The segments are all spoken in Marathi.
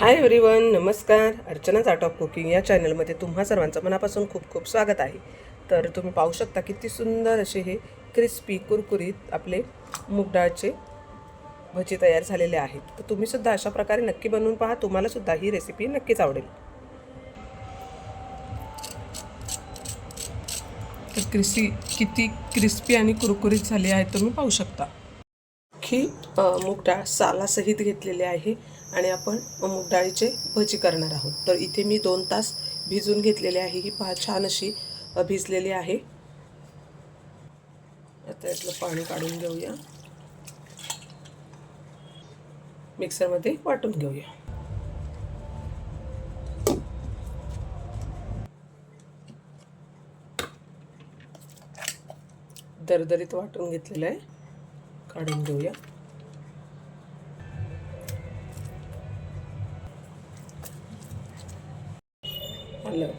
हाय एव्हरीवन नमस्कार. अर्चनाच आर्ट ऑफ कुकिंग या चॅनलमध्ये तुम्हा सर्वांचं मनापासून खूप खूप स्वागत आहे. तर तुम्ही पाहू शकता किती सुंदर असे हे क्रिस्पी कुरकुरीत आपले मूग डाळचे भजी तयार झालेले आहेत. तर तुम्हीसुद्धा अशा प्रकारे नक्की बनवून पहा. तुम्हालासुद्धा ही रेसिपी नक्कीच आवडेल. तर क्रिस्पी किती क्रिस्पी आणि कुरकुरीत झाले आहेत तुम्ही पाहू शकता. ही अ, मूग डाळ सालासहित घेतलेली आहे. आणि आपण मूग डाळीचे भजी करणार आहोत. तर इथे मी दोन तास भिजून घेतलेली आहे. ही पहा छान अशी भिजलेली आहे. आता यातलं पाणी काढून घेऊया. मिक्सरमध्ये वाटून घेऊया. दरदरीत वाटून घेतलेलं आहे. काढून घेऊया. आलं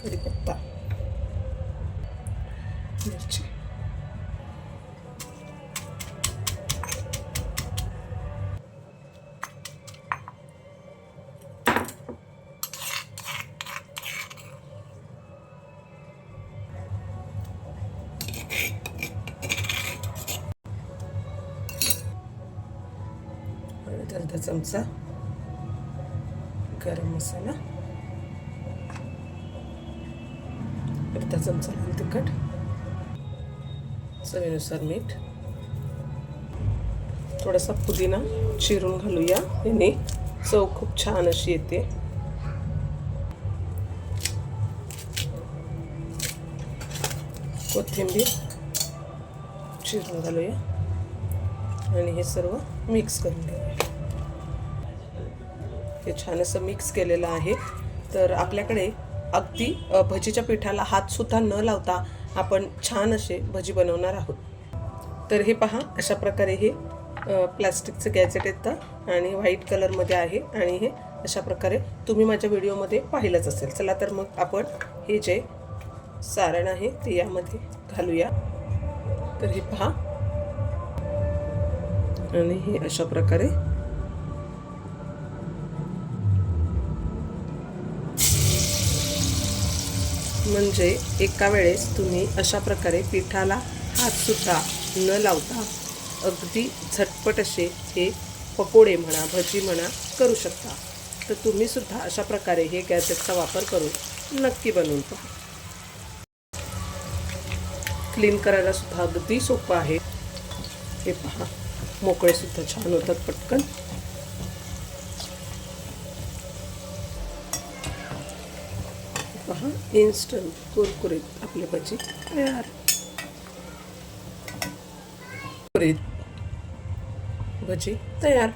कढीपत्ता मिरची आणि अर्धा चमचा गरम मसाला. अर्धा चमचा लाल तिखट. चवीनुसार मीठ. थोडासा पुदिना चिरून घालूया. याने चव खूप छान अशी येते. कोथिंबीर चिरून घालूया. आणि हे सर्व मिक्स करून घेऊया हे छान असं मिक्स केलेलं आहे. तर आपल्याकडे अगदी भजीच्या पिठाला हातसुद्धा न लावता आपण छान असे भजी बनवणार आहोत. तर हे पहा अशा प्रकारे हे प्लास्टिकचं गॅजेट येतं आणि व्हाईट कलरमध्ये आहे आणि हे अशा प्रकारे तुम्ही माझ्या व्हिडिओमध्ये पाहिलंच असेल. चला तर मग आपण हे जे सारण आहे ते यामध्ये घालूया. तर हे पहा. आणि हे अशा प्रकारे म्हणजे एका वेळेस तुम्ही अशा प्रकारे पिठाला हातसुद्धा न लावता अगदी झटपट असे हे पकोडे म्हणा भजी म्हणा करू शकता. तर तुम्ही सुद्धा अशा प्रकारे हे गॅजेटचा वापर करून नक्की बनवून पहा. क्लीन करायला सुद्धा अगदी सोपं आहे. हे पहा मोकळेसुद्धा छान होतात पटकन. पहा इन्स्टंट कुरकुरीत आपले भजी तयार. कुरकुरीत भजी तयार.